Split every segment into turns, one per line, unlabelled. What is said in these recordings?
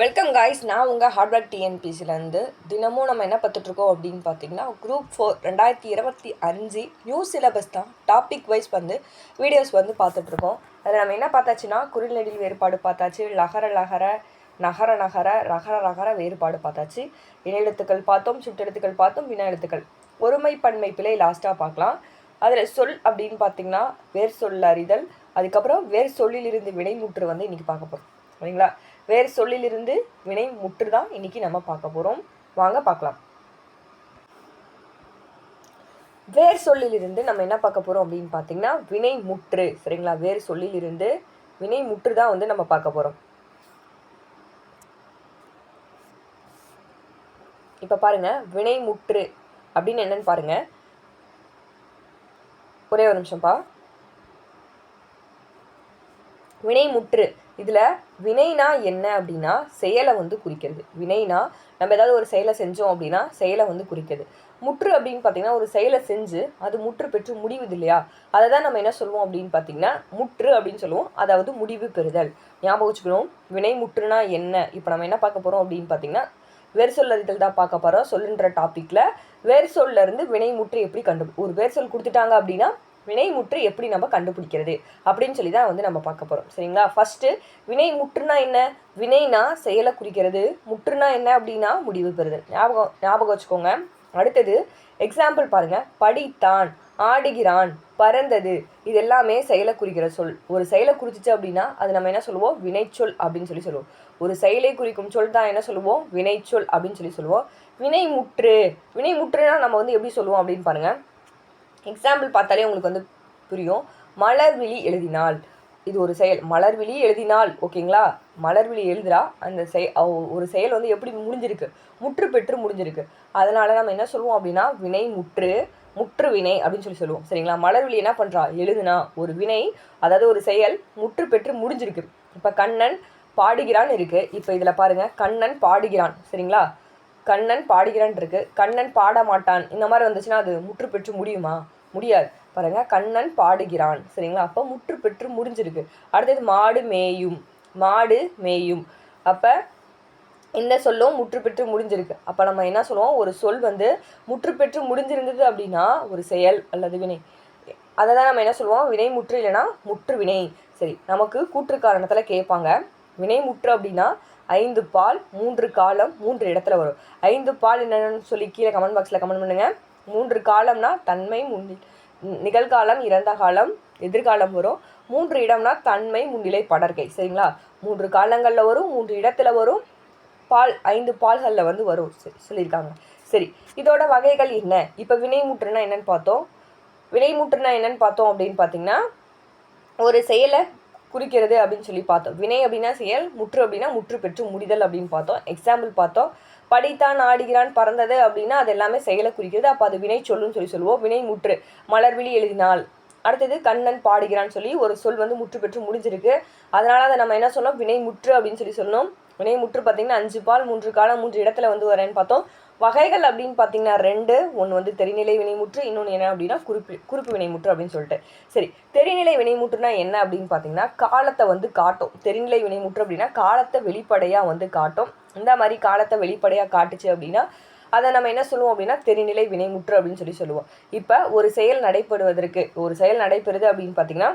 Welcome guys நான் உங்கள் hardware டிஎன்பிசிலேருந்து தினமும் நம்ம என்ன பார்த்துட்ருக்கோம் அப்படின்னு பார்த்தீங்கன்னா குரூப் ஃபோர் ரெண்டாயிரத்தி இருபத்தி அஞ்சு நியூ சிலபஸ் தான். டாபிக் வைஸ் வந்து வீடியோஸ் வந்து பார்த்துட்ருக்கோம் அதில் நம்ம என்ன பார்த்தாச்சுன்னா குறிநெடில் வேறுபாடு பார்த்தாச்சு லகர லகர நகர நகர ரகர ரகர வேறுபாடு பார்த்தாச்சு. இணையெழுத்துக்கள் பார்த்தோம் சுட்டெழுத்துக்கள் பார்த்தோம் வினா எழுத்துக்கள் ஒருமை பன்மை பிழை லாஸ்ட்டாக பார்க்கலாம். அதில் சொல் அப்படின்னு பார்த்தீங்கன்னா வேர் சொல் அறிதல் அதுக்கப்புறம் வேர் சொல்லிலிருந்து வினைமுற்று வந்து இன்றைக்கி பார்க்க போகிறோம் சரிங்களா? வேறு சொல்லிலிருந்து வினை முற்று தான் இன்றைக்கி நம்ம பார்க்க போகிறோம் வாங்க பார்க்கலாம். வேர் சொல்லிலிருந்து நம்ம என்ன பார்க்க போகிறோம் அப்படின்னு பார்த்தீங்கன்னா வினை முற்று சரிங்களா? வேறு சொல்லிலிருந்து வினை முற்று தான் வந்து நம்ம பார்க்க போகிறோம் இப்போ பாருங்கள் வினை முற்று அப்படின்னு என்னன்னு பாருங்கள் ஒரே ஒரு நிமிஷம்ப்பா. வினைமுற்று இதில் வினைனா என்ன அப்படின்னா செயலை வந்து குறிக்கிறது. வினைனா நம்ம ஏதாவது ஒரு செயலை செஞ்சோம் அப்படின்னா செயலை வந்து குறிக்கிறது. முற்று அப்படின்னு பார்த்தீங்கன்னா ஒரு செயலை செஞ்சு அது முற்று பெற்று முடிவுது இல்லையா? அதை தான் நம்ம என்ன சொல்லுவோம் அப்படின்னு பார்த்தீங்கன்னா முற்று அப்படின்னு சொல்லுவோம். அதாவது முடிவு பெறுதல். ஞாபகம் வச்சுக்கணும். வினை முற்றுனா என்ன? இப்போ நம்ம என்ன பார்க்க போகிறோம் அப்படின்னு பார்த்தீங்கன்னா வேர் சொல் அறிதல் தான் பார்க்க போகிறோம் சொல்லுன்ற டாப்பிக்கில் வேர் சொல்லிருந்து வினை முற்று எப்படி கண்டு ஒரு வேர் சொல் கொடுத்துட்டாங்க அப்படின்னா வினைமுற்று எப்படி நம்ம கண்டுபிடிக்கிறது அப்படின்னு சொல்லி தான் வந்து நம்ம பார்க்க போகிறோம் சரிங்களா? ஃபஸ்ட்டு வினை முற்றுனா என்ன? வினைனா செயலை குறிக்கிறது. முற்றுனா என்ன அப்படின்னா முடிவு பெறுது ஞாபகம் ஞாபகம் வச்சுக்கோங்க. அடுத்தது எக்ஸாம்பிள் பாருங்கள் படித்தான் ஆடுகிறான் பறந்தது. இது எல்லாமே செயலை குறிக்கிற சொல். ஒரு செயலை குறிச்சிச்சு அப்படின்னா அது நம்ம என்ன சொல்லுவோம்? வினைச்சொல் அப்படின்னு சொல்லி சொல்லுவோம். ஒரு செயலை குறிக்கும் சொல் தான் என்ன சொல்லுவோம்? வினைச்சொல் அப்படின்னு சொல்லி சொல்லுவோம். வினை முற்று வினை முற்றுனா நம்ம வந்து எப்படி சொல்லுவோம் அப்படின்னு பாருங்கள் எக்ஸாம்பிள் பார்த்தாலே உங்களுக்கு வந்து புரியும். மலர்விழி எழுதினால். இது ஒரு செயல். மலர்விழி எழுதினால் ஓகேங்களா? மலர்விழி எழுதுறா. அந்த செய் ஒரு செயல் வந்து எப்படி முடிஞ்சிருக்கு? முற்று பெற்று முடிஞ்சிருக்கு. அதனால நம்ம என்ன சொல்லுவோம் அப்படின்னா வினை முற்று முற்று வினை அப்படின்னு சொல்லி சொல்லுவோம். சரிங்களா? மலர்விழி என்ன பண்ணுறா எழுதுனா ஒரு வினை அதாவது ஒரு செயல் முற்று பெற்று முடிஞ்சிருக்கு. இப்போ கண்ணன் பாடுகிறான் இருக்குது இப்போ இதில் பாருங்கள் கண்ணன் பாடுகிறான். சரிங்களா? கண்ணன் பாடுகிறான் இருக்கு கண்ணன் பாட மாட்டான் இந்த மாதிரி வந்துச்சுன்னா அது முற்று பெற்று முடியுமா? முடியாது. பாருங்க கண்ணன் பாடுகிறான். சரிங்களா? அப்போ முற்று பெற்று முடிஞ்சிருக்கு அடுத்தது மாடு மேயும். மாடு மேயும். அப்போ இந்த சொல்லும் முற்று பெற்று முடிஞ்சிருக்கு அப்போ நம்ம என்ன சொல்லுவோம்? ஒரு சொல் வந்து முற்று பெற்று முடிஞ்சிருந்தது அப்படின்னா ஒரு செயல் அல்லது வினை. அதை தான் நம்ம என்ன சொல்லுவோம்? வினை முற்று இல்லைன்னா முற்று வினை. சரி நமக்கு கூற்று காரணத்தில் கேட்பாங்க. வினை முற்று அப்படின்னா ஐந்து பால் மூன்று காலம் மூன்று இடத்துல வரும். ஐந்து பால் என்னென்னு சொல்லி கீழே கமெண்ட் பாக்ஸில் கமெண்ட் பண்ணுங்க. மூன்று காலம்னா தன்மை முன்னி நிகழ்காலம் இறந்த காலம் எதிர்காலம் வரும். மூன்று இடம்னா தன்மை முன்னிலை படர்கை சரிங்களா? மூன்று காலங்களில் வரும் மூன்று இடத்துல வரும். பால் ஐந்து பால்களில் வந்து வரும். சரி, சொல்லியிருக்காங்க. சரி இதோட வகைகள் என்ன? இப்போ வினைமுற்றுனா என்னன்னு பார்த்தோம். வினைமுற்றுனா என்னன்னு பார்த்தோம் அப்படின்னு பார்த்தீங்கன்னா ஒரு செயலை குறிக்கிறது அப்படின்னு சொல்லி பார்த்தோம். வினை அப்படின்னா செயல் முற்று அப்படின்னா முற்று பெற்று முடிதல் அப்படின்னு பார்த்தோம். எக்ஸாம்பிள் பார்த்தோம். படித்தான் ஆடுகிறான் பறந்தது அப்படின்னா அது எல்லாமே செயலை குறிக்கிறது. அப்போ அது வினை சொல்லுன்னு சொல்லி சொல்லுவோம். வினை முற்று. மலர்விழி எழுதினால். அடுத்தது கண்ணன் பாடுகிறான்னு சொல்லி ஒரு சொல் வந்து முற்று பெற்று முடிஞ்சிருக்கு. அதனால் அதை நம்ம என்ன சொன்னோம்? வினை முற்று அப்படின்னு சொல்லி சொல்லணும் வினை முற்று பார்த்தீங்கன்னா அஞ்சு பால் மூன்று காலம் மூன்று இடத்துல வந்து வரேன்னு பார்த்தோம். வகைகள் அப்படின்னு பார்த்தீங்கன்னா ரெண்டு ஒன்று வந்து தெரிநிலை வினைமுற்று இன்னொன்று என்ன அப்படின்னா குறிப்பு குறிப்பு வினைமுற்று அப்படின்னு சொல்லிட்டு. சரி தெரிநிலை வினைமுற்றுனா என்ன அப்படின்னு பார்த்தீங்கன்னா காலத்தை வந்து காட்டும். தெரிநிலை வினைமுற்று அப்படின்னா காலத்தை வெளிப்படையாக வந்து காட்டும். இந்த மாதிரி காலத்தை வெளிப்படையாக காட்டுச்சு அப்படின்னா அதை நம்ம என்ன சொல்லுவோம் அப்படின்னா தெரிநிலை வினைமுற்று அப்படின்னு சொல்லி சொல்லுவோம். இப்போ ஒரு செயல் நடைபெறுவதற்கு ஒரு செயல் நடைபெறுது அப்படின்னு பார்த்தீங்கன்னா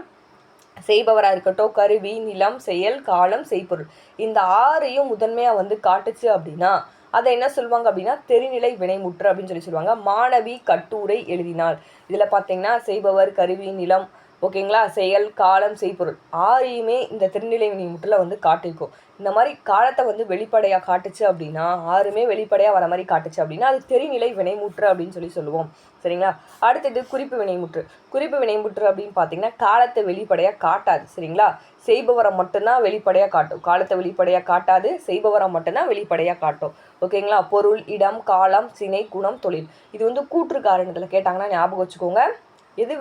செய்பவராக இருக்கட்டும் கருவி நிலம் செயல் காலம் செய்பொருள். இந்த ஆறையும் முதன்மையாக வந்து காட்டுச்சு அப்படின்னா அதை என்ன சொல்லுவாங்க அப்படின்னா தெரிநிலை வினைமுற்று அப்படின்னு சொல்லி சொல்லுவாங்க. மாணவி கட்டுரை எழுதினாள். இதில் பார்த்தீங்கன்னா செய்பவர் கருவி நிலம் ஓகேங்களா? செயல் காலம் செய்பொருள். ஆறையுமே இந்த திருநிலை வினைமுற்றில் வந்து காட்டியிருக்கும் இந்த மாதிரி காலத்தை வந்து வெளிப்படையாக காட்டுச்சு அப்படின்னா ஆறுமே வெளிப்படையாக வர மாதிரி காட்டுச்சு அப்படின்னா அது தெரிநிலை வினைமுற்று அப்படின்னு சொல்லி சொல்லுவோம். சரிங்களா? அடுத்தது குறிப்பு வினைமுற்று. குறிப்பு வினைமுற்று அப்படின்னு பார்த்தீங்கன்னா காலத்தை வெளிப்படையாக காட்டாது. சரிங்களா? செய்பவரை மட்டும்தான் வெளிப்படையாக காட்டும். காலத்தை வெளிப்படையாக காட்டாது செய்பவரை மட்டும்தான் வெளிப்படையாக காட்டும். ஓகேங்களா பொருள் இடம் காலம் சினை குணம் தொழில். இது வந்து கூற்று காரணத்தில் கேட்டாங்கன்னா ஞாபகம் வச்சுக்கோங்க. எது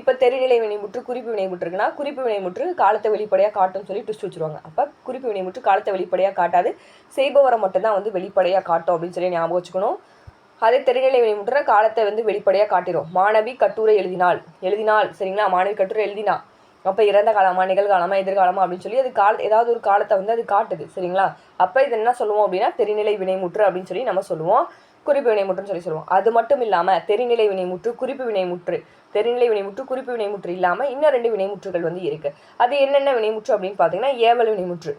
இப்போ தெரிநிலை வினைமுற்று குறிப்பு வினைமுற்று இருக்குன்னா குறிப்பு வினைமுற்று காலத்தை வெளிப்படையாக காட்டும்னு சொல்லி ட்விஸ்ட் வச்சுருவாங்க. அப்போ குறிப்பு வினைமுற்று காலத்தை வெளிப்படையாக காட்டாது. செய்பவரை மட்டும்தான் வந்து வெளிப்படையாக காட்டும் அப்படின்னு சொல்லி ஞாபகம் வச்சுக்கணும். அதே தெரிநிலை வினைமுற்றுனா காலத்தை வந்து வெளிப்படையாக காட்டிடும் மாணவி கட்டுரை எழுதினாள். எழுதினாள். சரிங்களா? மாணவி கட்டுரை எழுதினா. அப்போ இறந்த காலமா நிகழ்காலமா எதிர்காலமா அப்படின்னு சொல்லி அது கால ஏதாவது ஒரு காலத்தை வந்து அது காட்டுது சரிங்களா? அப்போ இது என்ன சொல்லுவோம் அப்படின்னா தெரிநிலை வினைமுற்று அப்படின்னு சொல்லி நம்ம சொல்லுவோம். குறிப்பு வினைமுற்றுன்னு சொல்லி சொல்லுவோம். அது மட்டும் இல்லாமல் தெரிநிலை வினைமுற்று குறிப்பு வினைமுற்று. தெரிநிலை வினைமுற்று குறிப்பு வினைமுற்று இல்லாமல் இன்னும் ரெண்டு வினைமுற்றுகள் வந்து இருக்குது அது என்னென்ன வினைமுற்று அப்படின்னு பார்த்தீங்கன்னா ஏவல் வினைமுற்று.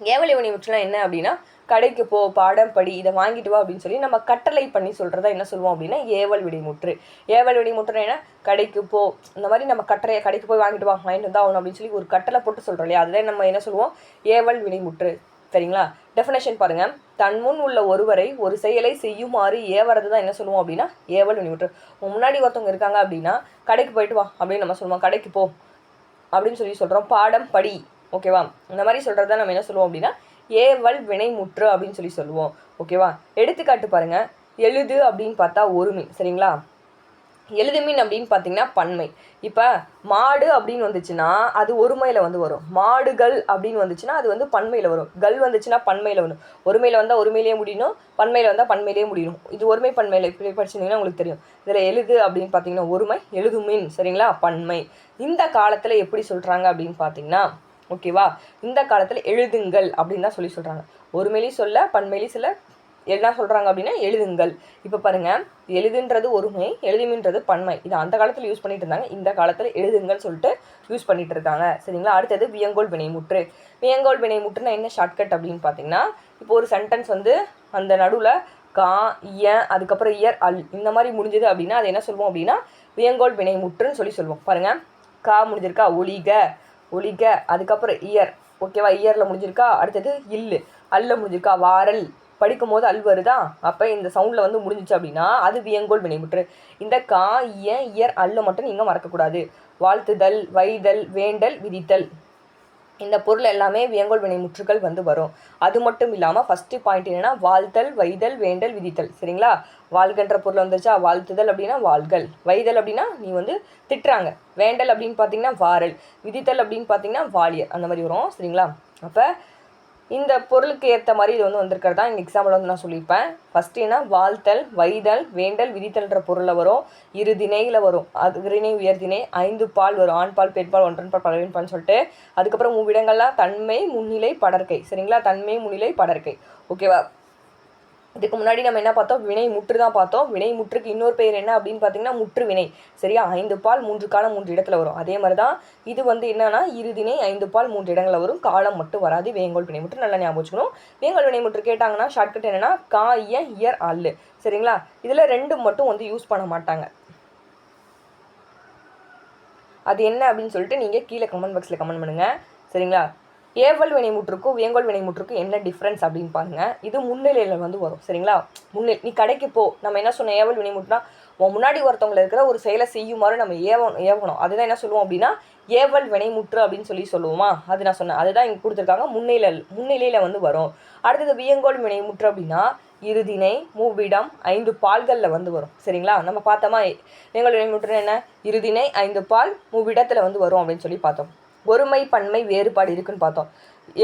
ஏவல் வினைமுற்றுலாம் என்ன அப்படின்னா கடைக்கு போ பாடம் படி இதை வாங்கிட்டு வா அப்படின்னு சொல்லி நம்ம கட்டளை பண்ணி சொல்கிறத என்ன சொல்லுவோம் அப்படின்னா ஏவல் விடைமுற்று. ஏவல் விடைமுற்று என்ன? கடைக்கு போ இந்த மாதிரி நம்ம கட்டளையை கடைக்கு போய் வாங்கிட்டு வா வாங்கிட்டு வந்தா ஆகணும் அப்படின்னு சொல்லி ஒரு கட்டளை போட்டு சொல்கிறோம் இல்லையா? அதுதான் நம்ம என்ன சொல்லுவோம்? ஏவல் வினைமுற்று சரிங்களா? டெஃபினேஷன் பாருங்க. தன் முன் உள்ள ஒருவரை ஒரு செயலை செய்யுமாறு ஏவரது தான் என்ன சொல்லுவோம் அப்படின்னா? ஏவல் வினைமுற்று முன்னாடி ஒருத்தவங்க இருக்காங்க அப்படின்னா கடைக்கு போயிட்டு வா அப்படின்னு நம்ம சொல்லுவோம். கடைக்கு போ அப்படின்னு சொல்லி சொல்கிறோம் பாடம் படி. ஓகேவா? இந்த மாதிரி சொல்கிறத நம்ம என்ன சொல்லுவோம் அப்படின்னா ஏவல் வினைமுற்று அப்படின்னு சொல்லி சொல்லுவோம். ஓகேவா எடுத்துக்காட்டு பாருங்க. எழுது அப்படின்னு பார்த்தா ஒருமை சரிங்களா? எழுதுமீன் அப்படின்னு பார்த்தீங்கன்னா பன்மை. இப்போ மாடு அப்படின்னு வந்துச்சுன்னா அது ஒருமையில் வந்து வரும். மாடுகள் அப்படின்னு வந்துச்சுன்னா அது வந்து பன்மையில் வரும். கல் வந்துச்சுன்னா பன்மையில் வரும். ஒருமையில் வந்தால் ஒருமையிலேயே முடியணும். பன்மையில் வந்தால் பன்மையிலேயே முடியணும். இது ஒருமை பன்மையில். இப்படி படிச்சிங்கன்னா உங்களுக்கு தெரியும். இதில் எழுது அப்படின்னு பார்த்தீங்கன்னா ஒருமை எழுதுமீன். சரிங்களா? பன்மை. இந்த காலத்தில் எப்படி சொல்கிறாங்க அப்படின்னு பார்த்தீங்கன்னா ஓகேவா இந்த காலத்தில் எழுதுங்கள் அப்படின்னு தான் சொல்லி சொல்கிறாங்க ஒருமையிலையும் சொல்ல பன்மையிலையும் சொல்ல என்ன சொல்கிறாங்க அப்படின்னா எழுதுங்கள். இப்போ பாருங்கள் எழுதுன்றது ஒருமை எழுதுமின்றது பன்மை. இது அந்த காலத்தில் யூஸ் பண்ணிட்டு இருந்தாங்க. இந்த காலத்தில் எழுதுங்கள் சொல்லிட்டு யூஸ் பண்ணிட்டு இருக்காங்க. சரிங்களா? அடுத்தது வியங்கோல் வினைமுற்று. வியங்கோல் வினைமுற்றுனா என்ன ஷார்ட்கட் அப்படின்னு பார்த்தீங்கன்னா இப்போ ஒரு சென்டென்ஸ் வந்து அந்த நடுவில் கா இய அதுக்கப்புறம் இயர் அல் இந்த மாதிரி முடிஞ்சது அப்படின்னா அது என்ன சொல்லுவோம் அப்படின்னா வியங்கோல் வினைமுற்றுன்னு சொல்லி சொல்லுவோம். பாருங்கள் கா முடிஞ்சிருக்கா ஒளிக. ஒளிக அதுக்கப்புறம் இயர். ஓகேவா? இயரில் முடிஞ்சிருக்கா? அடுத்தது இல்லு. அல்ல முடிஞ்சிருக்கா? வாரல். படிக்கும் போது அல் வருதா? அப்போ இந்த சவுண்டில் வந்து முடிஞ்சிச்சு அப்படின்னா அது வியங்கோல் வினைமுற்று. இந்த கா இய இயர் அல்ல மட்டும் நீங்கள் மறக்கக்கூடாது. வாழ்த்துதல் வைதல் வேண்டல் விதித்தல். இந்த பொருள் எல்லாமே வியங்கோல் வினை முற்றுகள் வந்து வரும். அது மட்டும் இல்லாமல் ஃபஸ்ட்டு பாயிண்ட் என்னென்னா வாழ்த்தல் வைதல் வேண்டல் விதித்தல். சரிங்களா? வாழ்கன்ற பொருள் வந்துருச்சா? வாழ்த்துதல் அப்படின்னா வாழ்கள் வைதல் அப்படின்னா நீ வந்து திட்டுறாங்க. வேண்டல் அப்படின்னு பார்த்தீங்கன்னா வாரல் விதித்தல் அப்படின்னு பார்த்தீங்கன்னா வாலியர். அந்த மாதிரி வரும். சரிங்களா? அப்போ இந்த பொருளுக்கு ஏற்ற மாதிரி இது வந்து வந்திருக்கறதா இந்த எக்ஸாம்பிள் வந்து நான் சொல்லியிருப்பேன். ஃபஸ்ட்டு என்ன? வாழ்த்தல் வைதல் வேண்டல் விதித்தல்ன்ற பொருளில் வரும். இரு திணையில் வரும். அது உயர் உயர்திணை ஐந்து பால் வரும். ஆண் பால் பெண் பால் ஒன்றன் பால் பலவின் சொல்லிட்டு அதுக்கப்புறம் மூவிடங்கள்லாம் தன்மை முன்னிலை படற்கை. சரிங்களா? தன்மை முன்னிலை படற்கை. ஓகேவா இதுக்கு முன்னாடி நம்ம என்ன பார்த்தோம்? வினை முற்று தான் பார்த்தோம். வினை முற்றுக்கு இன்னொரு பெயர் என்ன அப்படின்னு பார்த்தீங்கன்னா முற்று வினை. சரியா? ஐந்து பால் மூன்று காலம் மூன்று இடத்துல வரும். அதே மாதிரி தான் இது வந்து என்னன்னா இருதினை ஐந்து பால் மூன்று இடங்களில் வரும். காலம் மட்டும் வராது. வேங்கோல் வினை முற்று நல்லா ஞாபகம் வச்சுக்கணும். வேங்கோல் வினை முற்று கேட்டாங்கன்னா ஷார்ட்கட் என்னன்னா கா இய இயர் அல்லு சரிங்களா? இதில் ரெண்டு மட்டும் வந்து யூஸ் பண்ண மாட்டாங்க. அது என்ன அப்படின்னு சொல்லிட்டு நீங்கள் கீழே கமெண்ட் பாக்ஸில் கமெண்ட் பண்ணுங்கள் சரிங்களா? ஏவல் வினைமுற்றுக்கும் வேங்கோல் வினைமுற்றுக்கும் என்ன டிஃப்ரென்ஸ் அப்படின்னு பாருங்கள் இது முன்னிலையில் வந்து வரும் சரிங்களா? முன்னிலை நீ கடைக்கு போ. நம்ம என்ன சொன்னோம்? ஏவல் வினைமுற்றுனா உன் முன்னாடி ஒருத்தவங்களை இருக்கிற ஒரு செயலை செய்யுமாறு நம்ம ஏவணும் ஏவணும். அதுதான் என்ன சொல்லுவோம் அப்படின்னா ஏவல் வினைமுற்று அப்படின்னு சொல்லி சொல்லுவோமா? அது நான் சொன்னேன். அதுதான் இங்கே கொடுத்துருக்காங்க. முன்னிலையில் முன்னிலையில் வந்து வரும். அடுத்தது வியங்கோல் வினைமுற்று அப்படின்னா இருதினை மூவிடம் ஐந்து பால்களில் வந்து வரும் சரிங்களா? நம்ம பார்த்தோமா வேங்கோல் வினைமுற்று என்ன? இருதினை ஐந்து பால் மூவிடத்தில் வந்து வரும் அப்படின்னு சொல்லி பார்த்தோம். ஒருமை பன்மை வேறுபாடு இருக்குன்னு பார்த்தோம்.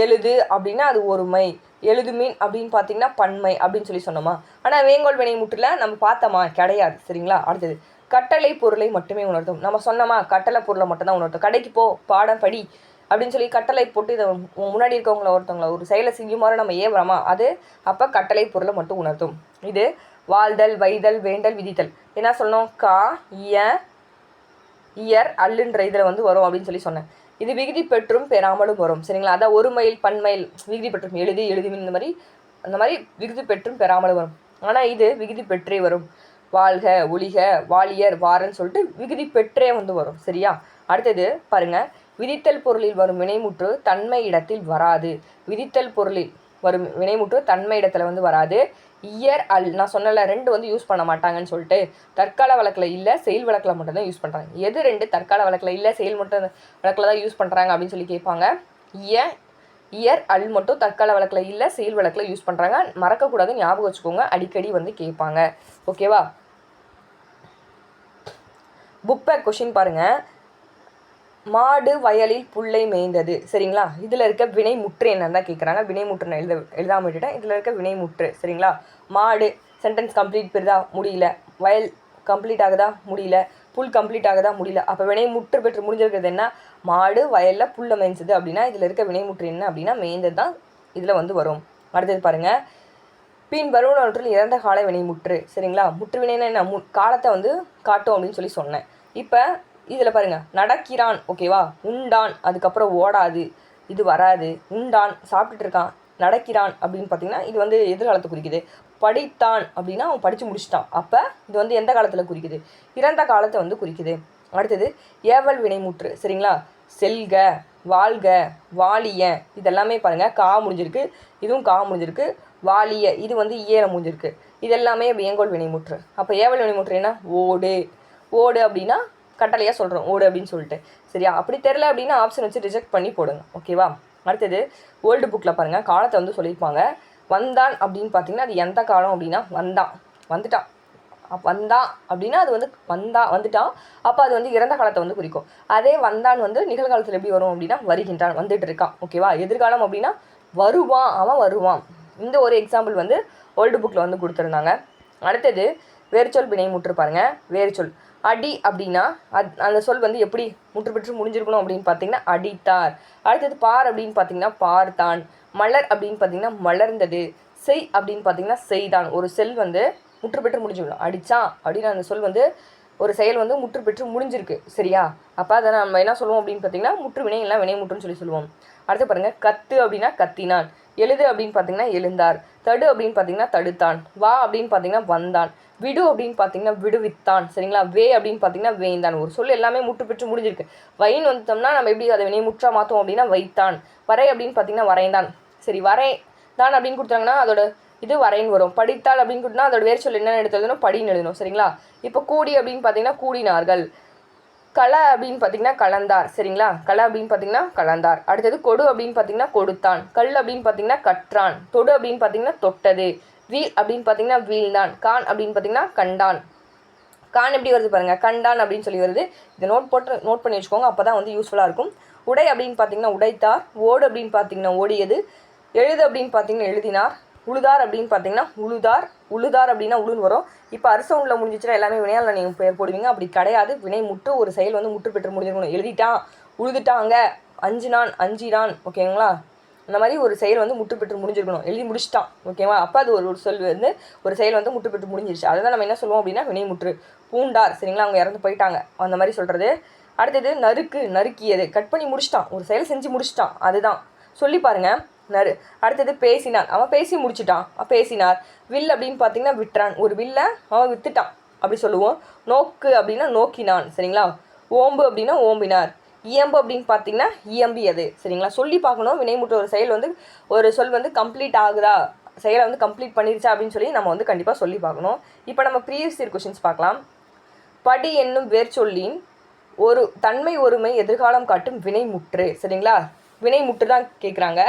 எழுது அப்படின்னா அது ஒருமை. எழுது மீன் அப்படின்னு பார்த்தீங்கன்னா பன்மை அப்படின்னு சொல்லி சொன்னோமா? ஆனால் வேங்கோல் வினை முற்றில் நம்ம பார்த்தோமா? கிடையாது. சரிங்களா? அடுத்தது கட்டளை பொருளை மட்டுமே உணர்த்தும். நம்ம சொன்னோமா? கட்டளை பொருளை மட்டும்தான் உணர்த்தும். கடைக்கு போ பாடம் படி அப்படின்னு சொல்லி கட்டளை போட்டு இதை முன்னாடி இருக்கவங்கள ஒருத்தவங்கள ஒரு செயலை செய்யுமாறு நம்ம ஏவுறோமா? அது அப்போ கட்டளை பொருளை மட்டும் உணர்த்தும். இது வாழ்தல் வைதல் வேண்டல் விதித்தல். என்ன சொல்லணும் கா இய இயர் அல்லுன்ற இதில் வந்து வரும் அப்படின்னு சொல்லி சொன்னேன். இது விகுதி பெற்றும் பெறாமலும் வரும். சரிங்களா? அதான் ஒரு மைல் பன்மைல் விகுதி பெற்றும் எழுதி எழுதி இந்த மாதிரி அந்த மாதிரி விகுதி பெற்றும் பெறாமலும் வரும். ஆனால் இது விகுதி பெற்றே வரும். வாழ்க ஒளிக வாலியர் வாரன்னு சொல்லிட்டு விகுதி பெற்றே வந்து வரும். சரியா? அடுத்தது பாருங்க. விதித்தல் பொருளில் வரும் வினைமுற்று தன்மை இடத்தில் வராது. விதித்தல் பொருளில் வரும் வினைமுற்று தன்மை இடத்துல வந்து வராது. இயர் அல் நான் சொன்னல ரெண்டு வந்து யூஸ் பண்ண மாட்டாங்கன்னு சொல்லிட்டு தற்கால வழக்கில் இல்லை செயல் வழக்கில் மட்டும்தான் யூஸ் பண்ணுறாங்க எது ரெண்டு? தற்கால வழக்கில் இல்லை செயல் மட்டும் வழக்கில் தான் யூஸ் பண்ணுறாங்க அப்படின்னு சொல்லி கேட்பாங்க. இயர் இயர் அல் மட்டும் தற்கால வழக்கில் இல்லை செயல் வழக்கில் யூஸ் பண்ணுறாங்க மறக்கக்கூடாது ஞாபகம் வச்சுக்கோங்க அடிக்கடி வந்து கேட்பாங்க. ஓகேவா புக் பேக் கொஷின் பாருங்கள் மாடு வயலில் புல்லை மேய்ந்தது. சரிங்களா? இதில் இருக்க வினை முற்று என்னன்னு தான் கேட்குறாங்க வினை முற்று நான் எழுத எழுதாம விட்டுட்டேன். இதில் இருக்க வினை முற்று சரிங்களா? மாடு சென்டென்ஸ் கம்ப்ளீட் பெறுதா முடியல. வயல் கம்ப்ளீட் ஆகுதா? முடியல. புல் கம்ப்ளீட் ஆகதா? முடியல. அப்போ வினை முற்று பெற்று முடிஞ்சிருக்கிறது என்ன? மாடு வயலில் புல்லை மேய்ஞ்சது அப்படின்னா இதில் இருக்க வினை முற்று என்ன அப்படின்னா மேய்ந்தது தான் இதில் வந்து வரும். அடுத்தது பாருங்கள் பின் வருவனவற்றில் இறந்த கால வினை முற்று சரிங்களா? முற்று வினைனா என்ன? மு காலத்தை வந்து காட்டும் அப்படின்னு சொல்லி சொன்னேன். இப்போ இதில் பாருங்கள் நடக்கிறான் ஓகேவா உண்டான் அதுக்கப்புறம் ஓடாது இது வராது உண்டான் சாப்பிட்டுட்டு இருக்கான் நடக்கிறான் அப்படின்னு பார்த்தீங்கன்னா இது வந்து எதிர்காலத்தை குறிக்குது. படித்தான் அப்படின்னா அவன் படித்து முடிச்சிட்டான். அப்போ இது வந்து எந்த காலத்தில் குறிக்குது? இறந்த காலத்தை வந்து குறிக்குது. அடுத்தது ஏவல் வினைமுற்று சரிங்களா? செல்க வாழ்க வாலிய இதெல்லாமே பாருங்கள் கா முடிஞ்சிருக்கு. இதுவும் கா முடிஞ்சிருக்கு. வாலிய இது வந்து ஈர முடிஞ்சிருக்கு. இது எல்லாமே வியங்கோல் வினைமுற்று. அப்போ ஏவல் வினைமுற்று என்ன? ஓடு. ஓடு அப்படின்னா கட்டளையாக சொல்கிறோம் ஓடு அப்படின்னு சொல்லிட்டு. சரியா? அப்படி தெரில அப்படின்னா ஆப்ஷன் வச்சு ரிஜெக்ட் பண்ணி போடுங்க. ஓகேவா அடுத்தது ஓல்டு புக்கில் பாருங்கள் காலத்தை வந்து சொல்லியிருப்பாங்க. வந்தான் அப்படின்னு பார்த்தீங்கன்னா அது எந்த காலம் அப்படின்னா வந்தான். வந்துட்டான். அப்ப வந்தான் அப்படின்னா அது வந்து வந்தா வந்துட்டான். அப்போ அது வந்து இறந்த காலத்தை வந்து குறிக்கும். அதே வந்தான் வந்து நிகழ்காலத்தில் எப்படி வரும் அப்படின்னா வருகின்றான் வந்துட்டு இருக்கான். ஓகேவா எதிர்காலம் அப்படின்னா வருவான் அவன் வருவான். இந்த ஒரு எக்ஸாம்பிள் வந்து ஓல்டு புக்கில் வந்து கொடுத்துருந்தாங்க. அடுத்தது வேர்ச்சொல் வினை முற்று வேறு வேர்ச்சொல். அடி அப்படின்னா அத் அந்த சொல் வந்து எப்படி முற்றுப்பெற்று முடிஞ்சிருக்கணும் அப்படின்னு பார்த்தீங்கன்னா அடித்தார். அடுத்தது பார் அப்படின்னு பார்த்தீங்கன்னா பார்த்தான். மலர் அப்படின்னு பார்த்தீங்கன்னா மலர்ந்தது. செய் அப்படின்னு பார்த்தீங்கன்னா செய்தான். ஒரு செல் வந்து முற்றுப்பெற்று முடிஞ்சிடணும் அடித்தான் அப்படின்னு அந்த சொல் வந்து ஒரு செயல் வந்து முற்று பெற்று முடிஞ்சிருக்கு. சரியா? அப்போ அதை நம்ம என்ன சொல்லுவோம் அப்படின்னு பார்த்தீங்கன்னா முற்று வினை இல்லை வினை முற்றுன்னு சொல்லி சொல்லுவோம். அடுத்து பாருங்கள் கத்து அப்படின்னா கத்தினான். எழுது அப்படின்னு பார்த்தீங்கன்னா எழுந்தார். தடு அப்படின்னு பார்த்தீங்கன்னா தடுத்தான். வா அப்படின்னு பார்த்தீங்கன்னா வந்தான். விடு அப்படின்னு பார்த்தீங்கன்னா விடுவித்தான் சரிங்களா? வே அப்படின்னு பார்த்தீங்கன்னா வேந்தான் ஒரு சொல் எல்லாமே முற்று பெற்று முடிஞ்சிருக்கு. வைன்னு வந்துட்டோம்னா நம்ம எப்படி அதை வினை முற்றா மாற்றோம் அப்படின்னா வைத்தான். வரை அப்படின்னு பார்த்தீங்கன்னா வரைந்தான். சரி வரை தான் அப்படின்னு கொடுத்தாங்கன்னா அதோட இது வரைன்னு வரும். படித்தாள் அப்படின்னு கொடுத்தா அதோட வேறு சொல் என்னென்ன எடுத்து எழுதணும்? படின்னு எழுதணும் சரிங்களா? இப்போ கூடி அப்படின்னு பார்த்தீங்கன்னா கூடினார்கள். களை அப்படின்னு பார்த்தீங்கன்னா கலந்தார் சரிங்களா? களை அப்படின்னு பார்த்தீங்கன்னா கலந்தார். அடுத்தது கொடு அப்படின்னு பார்த்தீங்கன்னா கொடுத்தான். கல் அப்படின்னு பார்த்தீங்கன்னா கற்றான். தொடு அப்படின்னு பார்த்தீங்கன்னா தொட்டது. வீல் அப்படின்னு பார்த்தீங்கன்னா வீல்தான் கான் அப்படின்னு பார்த்தீங்கன்னா கண்டான். கான் எப்படி வருது பாருங்கள் கண்டான் அப்படின்னு சொல்லி வருது. இதை நோட் போட்டு நோட் பண்ணி வச்சுக்கோங்க. அப்போ தான் வந்து யூஸ்ஃபுல்லாக இருக்கும். உடை அப்படின்னு பார்த்தீங்கன்னா உடைத்தார். ஓடு அப்படின்னு பார்த்தீங்கன்னா ஓடியது. எழுது அப்படின்னு பார்த்தீங்கன்னா எழுதினார். உழுதார் அப்படின்னு பார்த்தீங்கன்னா உழுதார். உழுதார் அப்படின்னா உழுன்னு வரும். இப்போ அரசவுண்டில் முடிஞ்சிச்சுன்னா எல்லாமே வினையால் நீங்கள் பேர் போடுவீங்க. அப்படி கிடையாது. வினை முற்று ஒரு செயல் வந்து முற்று பெற்று முடிஞ்சிருக்கணும். எழுதிட்டான் உழுதுட்டாங்க. அஞ்சு நாண் அஞ்சு அஞ்சினான். ஓகேங்களா? அந்த மாதிரி ஒரு செயல் வந்து முட்டு பெற்று முடிஞ்சிருக்கணும். எழுதி முடிச்சிட்டான் ஓகேவா அப்போ அது ஒரு ஒரு சொல் வந்து ஒரு செயல் வந்து முட்டு பெற்று முடிஞ்சிருச்சு. அதை தான் நம்ம என்ன சொல்லுவோம் அப்படின்னா வினை முற்று பூண்டார் சரிங்களா? அவங்க இறந்து போயிட்டாங்க. அந்த மாதிரி சொல்கிறது அடுத்தது நறுக்கு நறுக்கியது. கட் பண்ணி முடிச்சிட்டான். ஒரு செயல் செஞ்சு முடிச்சிட்டான். அதுதான். சொல்லி பாருங்க. நறு அடுத்தது பேசினார். அவன் பேசி முடிச்சிட்டான். பேசினார். வில் அப்படின்னு பார்த்தீங்கன்னா விட்டுறான். ஒரு வில்லை அவன் வித்துட்டான். அப்படி சொல்லுவோம். நோக்கு அப்படின்னா நோக்கினான் சரிங்களா? ஓம்பு அப்படின்னா ஓம்பினார். இயம்பு அப்படின்னு பார்த்தீங்கன்னா இயம்பியது சரிங்களா? சொல்லி பார்க்கணும். வினைமுற்று ஒரு செயல் வந்து ஒரு சொல் வந்து கம்ப்ளீட் ஆகுதா? செயலை வந்து கம்ப்ளீட் பண்ணிருச்சா அப்படின்னு சொல்லி நம்ம வந்து கண்டிப்பாக சொல்லி பார்க்கணும். இப்போ நம்ம ப்ரீவியஸ் இயர் கொஷின்ஸ் பார்க்கலாம். படி என்னும் வேர் சொல்லின் ஒரு தன்மை ஒருமை எதிர்காலம் காட்டும் வினைமுற்று சரிங்களா? வினைமுற்று தான் கேட்குறாங்க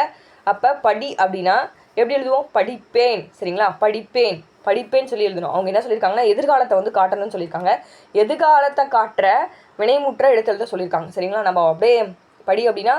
அப்போ படி அப்படின்னா எப்படி எழுதுவோம்? படிப்பேன் சரிங்களா? படிப்பேன். படிப்பேன்னு சொல்லி எழுதணும். அவங்க என்ன சொல்லியிருக்காங்கன்னா எதிர்காலத்தை வந்து காட்டணும்னு சொல்லியிருக்காங்க. எதிர்காலத்தை காட்டுற வினைமுற்ற எடுத்து சொல்லியிருக்காங்க. சரிங்களா? நம்ம அப்படியே படி அப்படின்னா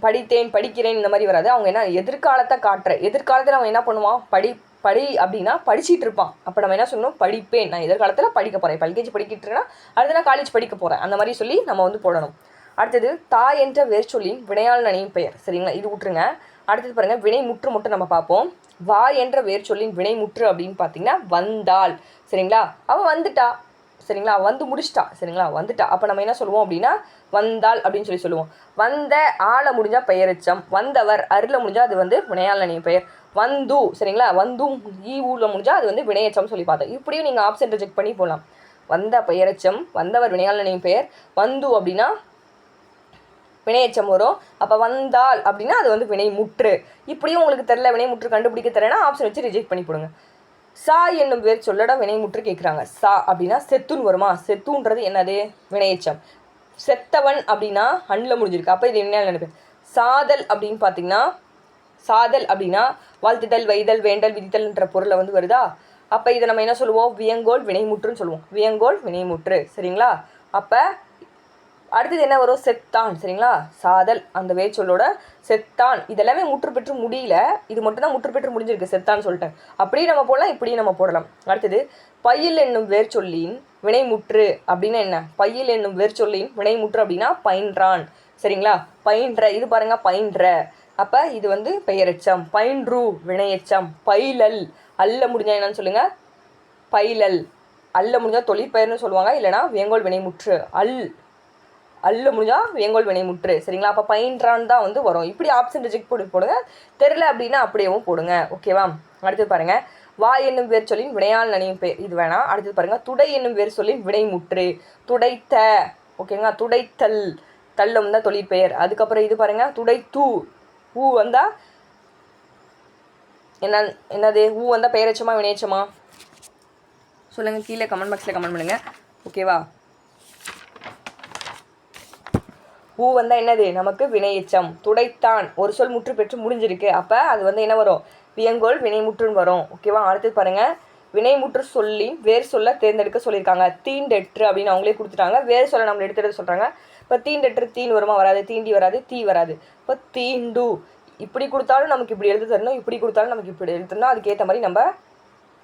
படித்தேன் படிக்கிறேன் இந்த மாதிரி வராது. அவங்க என்ன எதிர்காலத்தை காட்டுற எதிர்காலத்தில் அவன் என்ன பண்ணுவான்? படி படி அப்படின்னா படிச்சுட்டு இருப்பான். அப்போ நம்ம என்ன சொல்லணும்? படிப்பேன். நான் எதிர்காலத்தில் படிக்க போகிறேன் இப்போ எல்கேஜி படிக்கிட்டு அடுத்து நான் காலேஜ் படிக்க போகிறேன் அந்த மாதிரி சொல்லி நம்ம வந்து போடணும். அடுத்தது தாய் என்ற வேர்ச்சொல்லின் வினையால் நனையும் பெயர். சரிங்களா? இது விட்டுருங்க. அடுத்தது பாருங்க வினை முற்று மட்டும் நம்ம பார்ப்போம். வா என்ற வேர்ச்சொல்லின் வினை முற்று அப்படின்னு பார்த்தீங்கன்னா வந்தாள். சரிங்களா? அவள் வந்துட்டா. சரிங்களா? வந்து முடிச்சிட்டா. சரிங்களா? வந்துட்டா. அப்போ நம்ம என்ன சொல்லுவோம் அப்படின்னா வந்தாள் அப்படின்னு சொல்லி சொல்லுவோம். வந்த ஆளை முடிஞ்சால் பெயரெச்சம். வந்தவர் அருள முடிஞ்சால் அது வந்து வினையால் பெயர். வந்து சரிங்களா? வந்தும் ஈ ஊரில் முடிஞ்சால் அது வந்து வினையச்சம் சொல்லி பார்த்தோம் இப்படியும் நீங்கள் ஆப்ஷன் ரிஜெக்ட் பண்ணி போகலாம் வந்த பெயரெச்சம் வந்தவர் வினையால் பெயர். வந்து அப்படின்னா வினையச்சம் வரும். அப்போ வந்தால் அப்படின்னா அது வந்து வினை முற்று இப்படியும் உங்களுக்கு தெரில வினை முற்று கண்டுபிடிக்க தெரியலனா ஆப்ஷன் வச்சு ரிஜெக்ட் பண்ணி போடுங்க. சா என்னும் பேர் சொல்லடா வினைமுற்று கேட்குறாங்க சா அப்படின்னா செத்துன்னு வருமா? செத்துன்றது என்னது? வினையச்சம் செத்தவன் அப்படின்னா அண்ணில் முடிஞ்சிருக்கு. அப்போ இது என்ன நினைப்பேன்? சாதல் அப்படின்னு பார்த்தீங்கன்னா சாதல் அப்படின்னா வாழ்த்துதல் வைதல் வேண்டல் விதித்தல்ன்ற பொருளை வந்து வருதா? அப்போ இதை நம்ம என்ன சொல்லுவோம்? வியங்கோல் வினைமுற்றுன்னு சொல்லுவோம். வியங்கோல் வினைமுற்று. சரிங்களா? அப்போ அடுத்தது என்ன வரும்? செத்தான் சரிங்களா? சாதல் அந்த வேர்ச்சொல்லோட செத்தான். இதெல்லாமே முற்று பெற்று முடியல. இது மட்டும் தான் முற்று பெற்று முடிஞ்சிருக்கு செத்தான் சொல்லிட்டேன் அப்படியே நம்ம போடலாம் இப்படியும் நம்ம போடலாம். அடுத்தது பையில் என்னும் வேர்ச்சொல்லின் வினைமுற்று அப்படின்னா என்ன? பையில் என்னும் வேர்ச்சொல்லின் வினைமுற்று அப்படின்னா பயின்றான் சரிங்களா? பயின்ற இது பாருங்க பயின்ற. அப்போ இது வந்து பெயரெச்சம். பயின்று வினையெச்சம். பயிலல் அல்ல முடிஞ்சா என்னன்னு சொல்லுங்க? பயிலல். அல்ல முடிஞ்சா தொழிற்பெயர்னு சொல்லுவாங்க இல்லைனா வேங்கோல் வினைமுற்று. அல் அல்ல முடிஞ்சா வேங்கோல் வினைமுற்று சரிங்களா? அப்போ பயின்றான் தான் வந்து வரும். இப்படி ஆப்ஷன் ரிஜெக்ட் போட்டு போடுங்க. தெரில அப்படின்னா அப்படியேவும் போடுங்க. ஓகேவா அடுத்து பாருங்க. வா என்னும் வேர் சொல்லின் வினையால் நனியும் பேர் இது வேணாம் அடுத்தது பாருங்க. துடை என்னும் வேர் சொல்லின் வினைமுற்று துடைத்த ஓகேங்களா துடைத்தல். தள்ளம் தான் தொழிற்பெயர் அதுக்கப்புறம் இது பாருங்க. துடைத்து. ஊ வந்தா என்ன என்னது? ஊ வந்தால் பெயரச்சமா வினையச்சமா சொல்லுங்கள் கீழே கமெண்ட் பாக்ஸில் கமெண்ட் பண்ணுங்கள் ஓகேவா ஊ வந்தால் என்னது? நமக்கு வினையச்சம். துடைத்தான். ஒரு சொல் முற்று பெற்று முடிஞ்சிருக்கு. அப்போ அது வந்து என்ன வரும்? வியங்கோல் வினைமுற்றுன்னு வரும். ஓகேவா அடுத்து பாருங்கள் வினைமுற்று சொல்லி வேறு சொல்ல தேர்ந்தெடுக்க சொல்லியிருக்காங்க. தீண்டெற்று அப்படின்னு அவங்களே கொடுத்துட்டாங்க. வேறு சொல்ல நம்ம எடுத்துகிட்டு சொல்கிறாங்க இப்போ தீண்டெற்று தீன் வருமா வராது? தீண்டி வராது தீ வராது. இப்போ தீண்டு. இப்படி கொடுத்தாலும் நமக்கு இப்படி எழுதி தரணும். இப்படி கொடுத்தாலும் நமக்கு இப்படி எழுதி தரணும். அதுக்கேற்ற மாதிரி நம்ம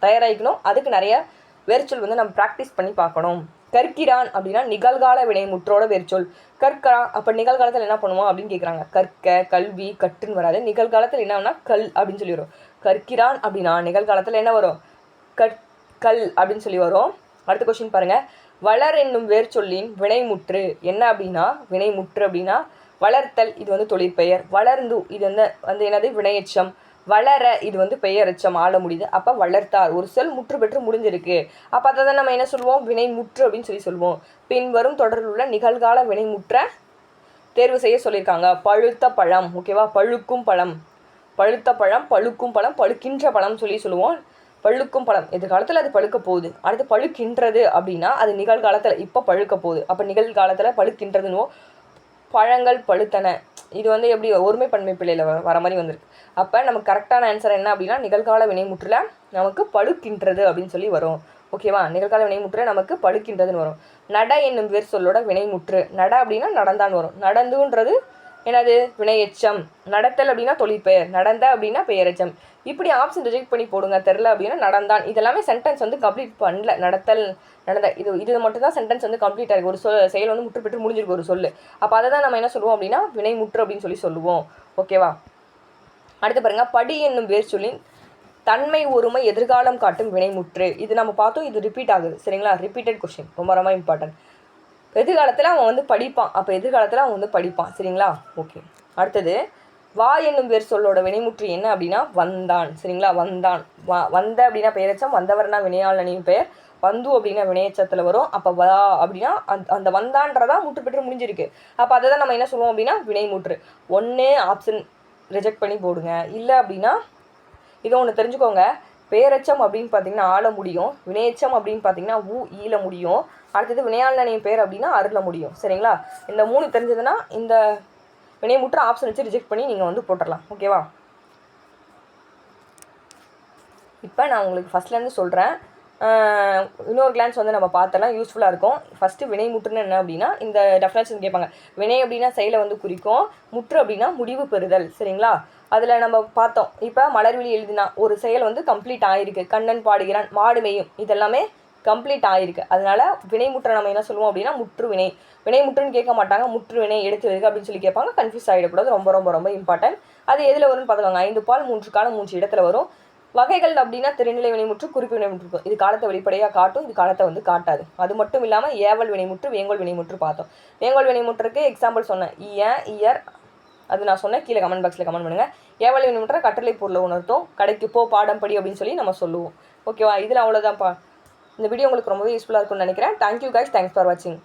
தயாராகிக்கணும். அதுக்கு நிறைய வேர்ச்சொல் வந்து நம்ம ப்ராக்டிஸ் பண்ணி பார்க்கணும். கற்கிறான் அப்படின்னா நிகழ்கால வினைமுற்றோட வேர்ச்சொல் கற்கிறான் அப்போ நிகழ்காலத்தில் என்ன பண்ணுவோம் அப்படின்னு கேட்குறாங்க கற்க கல்வி கட்டுன்னு வராது. நிகழ்காலத்தில் என்னன்னா கல் அப்படின்னு சொல்லி வரும். கற்கிறான் அப்படின்னா நிகழ்காலத்தில் என்ன வரும்? கற் கல் அப்படின்னு சொல்லி வரும். அடுத்த கொஸ்டின் பாருங்கள் வளர் என்னும் வேர்ச்சொல்லின் வினைமுற்று. என்ன அப்படின்னா? வினைமுற்று அப்படின்னா வளர்த்தல். இது வந்து தொழிற்பெயர். வளர்ந்து இது வந்து வந்து என்னது? வினையச்சம் வளர இது வந்து பெயரச்சம் ஆள முடியுது. அப்போ வளர்த்தார். ஒரு சொல் முற்று பெற்று முடிஞ்சிருக்கு. அப்போ அதை தான் நம்ம என்ன சொல்லுவோம்? வினை முற்று அப்படின்னு சொல்லி சொல்லுவோம். பின்வரும் தொடரில் உள்ள நிகழ்கால வினைமுற்ற தேர்வு செய்ய சொல்லியிருக்காங்க. பழுத்த பழம் ஓகேவா பழுக்கும் பழம். பழுத்த பழம் பழுக்கும் பழம் பழுக்கின்ற பழம் சொல்லி சொல்லுவோம். பழுக்கும் பழம். எதிர்காலத்தில் அது பழுக்க போகுது. அடுத்து பழுக்கின்றது அப்படின்னா அது நிகழ்காலத்தில் இப்போ பழுக்க போகுது. அப்போ நிகழ்காலத்தில் பழுக்கின்றதுன்னு பழங்கள் பழுத்தன. இது வந்து எப்படி? ஒருமை பன்மை பிள்ளையில் வர மாதிரி வந்திருக்கு. அப்போ நமக்கு கரெக்டான ஆன்சர் என்ன அப்படின்னா நிகழ்கால வினைமுற்றில் நமக்கு பழுக்கின்றது அப்படின்னு சொல்லி வரும். ஓகேவா நிகழ்கால வினைமுற்று நமக்கு பழுக்கின்றதுன்னு வரும். நட என்னும் வேர் சொல்லோட வினைமுற்று. நட அப்படின்னா நடந்தான்னு வரும். நடந்துன்றது என்னது? வினையெச்சம். நடத்தல் அப்படின்னா தொழிற்பெயர். நடந்த அப்படின்னா பெயரெச்சம். இப்படி ஆப்ஷன் ரிஜெக்ட் பண்ணி போடுங்க. தெரில அப்படின்னா நடந்தான். இதெல்லாமே சென்டென்ஸ் வந்து கம்ப்ளீட் பண்ணல. நடத்தல் நடந்த. இது இது மட்டும் தான் சென்டென்ஸ் வந்து கம்ப்ளீட் ஆகிருக்கு ஒரு சொல் செயல் வந்து முற்று பெற்று முடிஞ்சிருக்கு ஒரு சொல் அப்போ அதை தான் நம்ம என்ன சொல்லுவோம் அப்படின்னா வினை முற்று அப்படின்னு சொல்லி சொல்லுவோம். ஓகேவா அடுத்து பாருங்க படி என்னும் வேர் சொல்லின் தன்மை ஒருமை எதிர்காலம் காட்டும் வினைமுற்று. இது நம்ம பார்த்தோம் இது ரிப்பீட் ஆகுது. சரிங்களா? ரிப்பீட்டட் கொஷின் ரொம்ப ரொம்ப இம்பார்ட்டன்ட் எதிர்காலத்தில் அவன் வந்து படிப்பான். அப்போ எதிர்காலத்தில் அவன் வந்து படிப்பான். சரிங்களா? ஓகே அடுத்தது வா என்னும் பேர் சொல்லோட வினைமுற்று என்ன அப்படின்னா வந்தான். சரிங்களா? வந்தான். வா வந்த அப்படின்னா பெயரச்சம் வந்தவர்னா வினையாளனையும் பெயர். வந்து அப்படின்னா வினையச்சத்தில் வரும். அப்போ வா அப்படின்னா அந்த அந்த வந்தான்றதான் முற்று பெற்று முடிஞ்சிருக்கு. அப்போ அதை தான் நம்ம என்ன சொல்லுவோம் அப்படின்னா வினைமுற்று. ஒன்று ஆப்ஷன் ரிஜெக்ட் பண்ணி போடுங்க. இல்லை அப்படின்னா இதை ஒன்று தெரிஞ்சுக்கோங்க. பேரச்சம் அப்படின்னு பார்த்தீங்கன்னா ஆள முடியும். வினையச்சம் அப்படின்னு பார்த்தீங்கன்னா ஊ ஈல முடியும். அடுத்தது வினையாளனையும் பேர் அப்படின்னா அருள முடியும். சரிங்களா? இந்த மூணு தெரிஞ்சதுன்னா இந்த வினைமுற்று ஆப்ஷன் வச்சு ரிஜெக்ட் பண்ணி நீங்கள் வந்து போட்டுடலாம் ஓகேவா இப்போ நான் உங்களுக்கு ஃபஸ்ட்லேருந்து சொல்கிறேன் இன்னொரு கிளான்ஸ் வந்து நம்ம பார்த்தலாம் யூஸ்ஃபுல்லாக இருக்கும். ஃபஸ்ட்டு வினை முற்றுன்னு என்ன அப்படின்னா இந்த டெஃபினேஷன் கேட்பாங்க. வினை அப்படின்னா செயலை வந்து குறிக்கும். முற்று அப்படின்னா முடிவு பெறுதல். சரிங்களா? அதில் நம்ம பார்த்தோம். இப்போ மலர்விழி எழுதினா ஒரு செயல் வந்து கம்ப்ளீட் ஆகிருக்கு கண்ணன் பாடுகிறான் மாடு மேயும். இதெல்லாமே கம்ப்ளீட் ஆகிருக்கு வினை வினைமுற்றை நம்ம என்ன சொல்லுவோம் அப்படின்னா முற்று வினை. வினை முற்றுன்னு கேட்க மாட்டாங்க. முற்று வினை எடுத்து எழுதுக அப்படின்னு சொல்லி கேட்பாங்க. கன்ஃபியூஸ் ஆகிடக்கூடாது ரொம்ப ரொம்ப ரொம்ப இம்பார்ட்டன்ட் அது எதில் வரும்னு பார்த்துக்கோங்க. ஐந்து பால் மூன்று காலம் மூன்று இடத்துல வரும். வகைகள் அப்படின்னா திருநிலை வினைமுற்று குறிப்பு வினைமுற்று. இருக்கும் இது காலத்தை வெளிப்படையாக காட்டும் இது காலத்தை வந்து காட்டாது. அது மட்டும் இல்லாமல் ஏவல் வினைமுற்று வேங்கோல் வினைமுற்று பார்த்தோம். வேங்கோல் வினைமுற்றுக்கு எக்ஸாம்பிள் சொன்னேன். இயன் இயர் அது நான் சொன்னேன். கீழே கமெண்ட் பாக்ஸில் கமெண்ட் பண்ணுங்கள் ஏவல் வினைமுற்ற கட்டளை பொருளை உணர்த்தும். கடைக்கு போ பாடம் படி அப்படின்னு சொல்லி நம்ம சொல்லுவோம். ஓகேவா இதில் அவ்வளோதான்ப்பா இந்த வீடியோ உங்களுக்கு ரொம்பவே யூஸ்ஃபுல்லாக இருக்கும்னு நினைக்கிறேன். தேங்க்யூ கைஸ் தேங்க்ஸ் ஃபார் வாட்சிங்